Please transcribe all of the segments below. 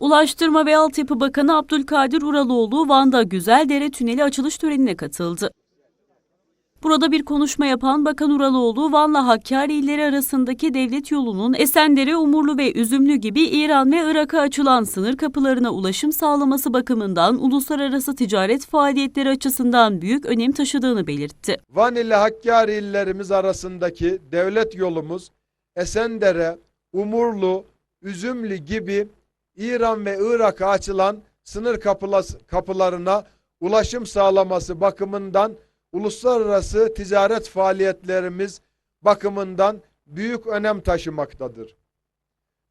Ulaştırma ve Altyapı Bakanı Abdülkadir Uraloğlu Van'da Güzeldere Tüneli açılış törenine katıldı. Burada bir konuşma yapan Bakan Uraloğlu, Van'la Hakkari illeri arasındaki devlet yolunun Esendere, Umurlu ve Üzümlü gibi İran ve Irak'a açılan sınır kapılarına ulaşım sağlaması bakımından uluslararası ticaret faaliyetleri açısından büyük önem taşıdığını belirtti. Van ile Hakkari illerimiz arasındaki devlet yolumuz Esendere, Umurlu, Üzümlü gibi İran ve Irak'a açılan sınır kapılarına ulaşım sağlaması bakımından uluslararası ticaret faaliyetlerimiz bakımından büyük önem taşımaktadır.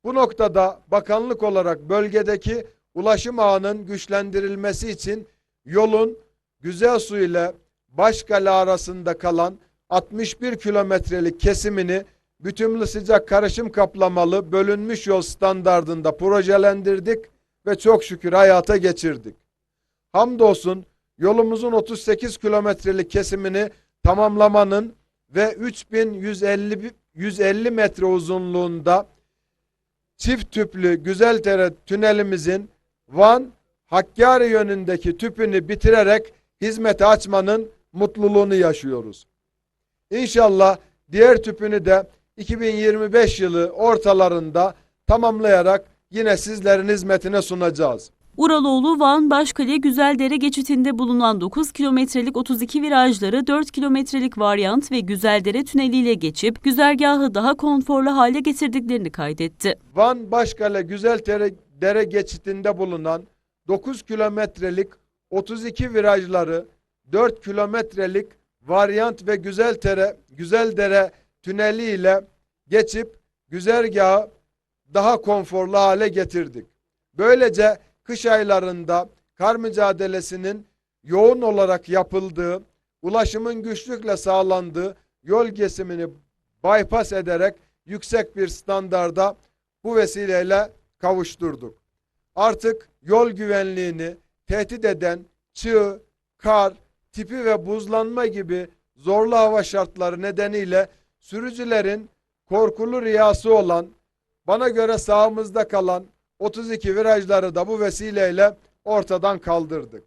Bu noktada bakanlık olarak bölgedeki ulaşım ağının güçlendirilmesi için yolun Güzelsu ile Başkale arasında kalan 61 kilometrelik kesimini bütünlü sıcak karışım kaplamalı bölünmüş yol standardında projelendirdik ve çok şükür hayata geçirdik. Hamdolsun yolumuzun 38 kilometrelik kesimini tamamlamanın ve 3150 150 metre uzunluğunda çift tüplü Güzeltere tünelimizin Van Hakkari yönündeki tüpünü bitirerek hizmete açmanın mutluluğunu yaşıyoruz. İnşallah diğer tüpünü de 2025 yılı ortalarında tamamlayarak yine sizlerin hizmetine sunacağız. Uraloğlu, Van, Başkale, Güzeldere geçitinde bulunan 9 kilometrelik 32 virajları 4 kilometrelik varyant ve Güzeldere tüneliyle geçip güzergahı daha konforlu hale getirdiklerini kaydetti. Van Başkale Güzeltere dere geçitinde bulunan 9 kilometrelik 32 virajları 4 kilometrelik varyant ve Güzeltere Güzeldere tüneli ile geçip güzergahı daha konforlu hale getirdik. Böylece kış aylarında kar mücadelesinin yoğun olarak yapıldığı, ulaşımın güçlükle sağlandığı yol kesimini bypass ederek yüksek bir standarda bu vesileyle kavuşturduk. Artık yol güvenliğini tehdit eden çığ, kar, tipi ve buzlanma gibi zorlu hava şartları nedeniyle sürücülerin korkulu rüyası olan, bana göre sağımızda kalan 32 virajları da bu vesileyle ortadan kaldırdık.